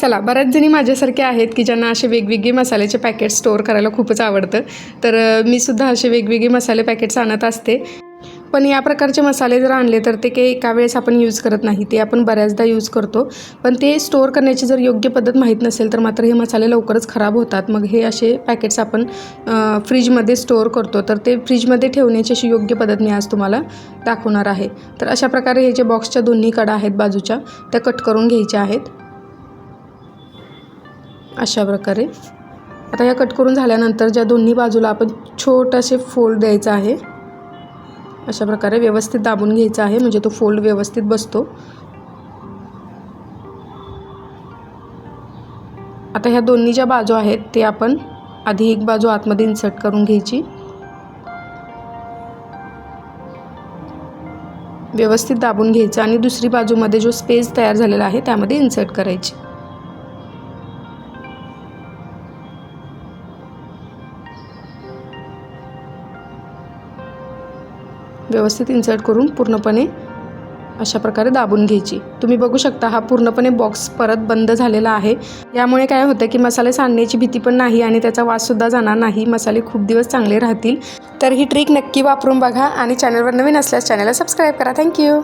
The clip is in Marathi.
चला बऱ्याच जणी माझ्यासारखे आहेत की ज्यांना असे वेगवेगळे मसाल्याचे पॅकेट स्टोअर करायला खूपच आवडतं. तर मी सुद्धा असे वेगवेगळे मसाले पॅकेट्स आणत असते. पण या प्रकारचे मसाले जर आणले तर ते काही एका वेळेस आपण यूज करत नाही. ते आपण बऱ्याचदा यूज करतो. पण ते स्टोअर करण्याची जर योग्य पद्धत माहीत नसेल तर मात्र हे मसाले लवकरच खराब होतात. मग हे असे पॅकेट्स आपण फ्रीजमध्ये स्टोअर करतो. तर ते फ्रीजमध्ये ठेवण्याची अशी योग्य पद्धत मी आज तुम्हाला दाखवणार आहे. तर अशा प्रकारे हे जे बॉक्सच्या दोन्ही कडा आहेत बाजूच्या त्या कट करून घ्यायच्या आहेत. अशा प्रकारे. आता या कट करून झाल्यानंतर ज्या दोन्ही बाजूला आपण छोटासे फोल्ड द्यायचा आहे अशा प्रकारे व्यवस्थित दाबून घ्यायचा आहे म्हणजे तो फोल्ड व्यवस्थित बसतो. आता ह्या दोन्ही ज्या बाजू आहेत ते आपण आधी एक बाजू आतमध्ये इन्सर्ट करून घ्यायची. व्यवस्थित दाबून घ्यायचं आणि दुसरी बाजूमध्ये जो स्पेस तयार झालेला आहे त्यामध्ये इन्सर्ट करायची. व्यवस्थित इन्सर्ट करून पूर्णपणे अशा प्रकारे दाबून घ्यायची. तुम्ही बघू शकता हा पूर्णपणे बॉक्स परत बंद झालेला आहे. यामुळे काय होतं की मसाले सांडण्याची भीती पण नाही आणि त्याचा वाससुद्धा जाणार नाही. मसाले खूप दिवस चांगले राहतील. तर ही ट्रिक नक्की वापरून बघा आणि चॅनलवर नवीन असल्यास चॅनलला सबस्क्राईब करा. थँक्यू